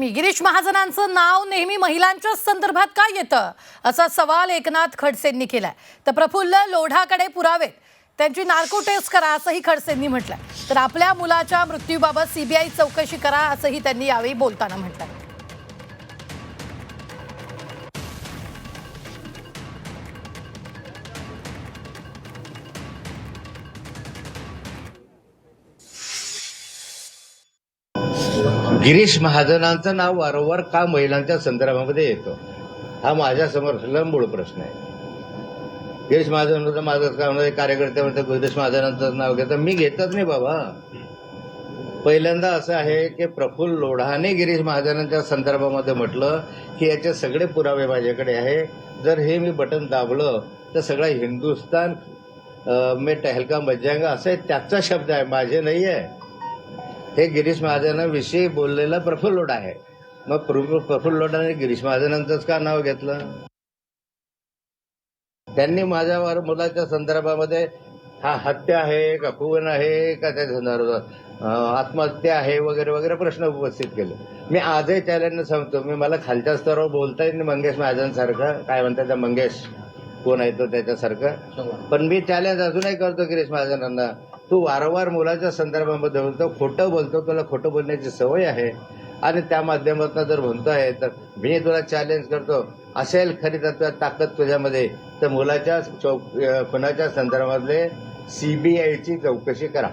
बातमी गिरीश महाजनांचं नाव नेहमी महिलांच्या संदर्भात का येतं? असा सवाल एकनाथ खडसेंनी केलाय. तर प्रफुल्ल लोढाकडे पुरावेत. त्यांची नार्को टेस्ट करा असंही खडसेंनी म्हटलंय. तर आपल्या मुलाच्या मृत्यूबाबत सीबीआय चौकशी करा असंही त्यांनी यावेळी बोलताना म्हटलंय. गिरीश महाजनांचं नाव वारंवार का महिलांच्या संदर्भामध्ये येतं? हा माझ्यासमोर मूळ प्रश्न आहे. गिरीश महाजन होतं माझं काय नाही, कार्यकर्ते म्हणतात गिरीश महाजनांचं नाव घेतं मी घेतच नाही बाबा. पहिल्यांदा असं आहे की प्रफुल्ल लोढाने गिरीश महाजनांच्या संदर्भामध्ये म्हटलं की याचे सगळे पुरावे माझ्याकडे आहे. जर हे मी बटन दाबलं तर सगळं हिंदुस्तान मे में टहलका मज्जांगा असं त्याचा शब्द आहे माझे नाही आहे हे गिरीश महाजनाविषयी बोललेला प्रफुल्ल लोढा आहे. मग प्रफु- प्रफुल्ल लोढाने गिरीश महाजनांचंच का नाव घेतलं? त्यांनी माझ्या मुलाच्या संदर्भामध्ये हा हत्या आहे का खून आहे का? त्या संदर्भात आत्महत्या आहे वगैरे वगैरे प्रश्न उपस्थित केले. मी आजही चॅलेंज सांगतो मी मला खालच्या स्तरावर बोलता येईल मंगेश महाजनसारखं. काय म्हणतात त्या मंगेश कोण आहे तो त्याच्यासारखं? पण मी चॅलेंज अजूनही करतो गिरीश महाजनांना तू वारंवार मुलाच्या संदर्भामध्ये बोलतो खोटं बोलतो तुला खोटं बोलण्याची सवय आहे. आणि त्या माध्यमातून जर म्हणतोय तर मी तुला चॅलेंज करतो असेल खरी तत्व ताकद तुझ्यामध्ये तर मुलाच्या चौक अं, खुनाच्या संदर्भातले सीबीआयची चौकशी करा.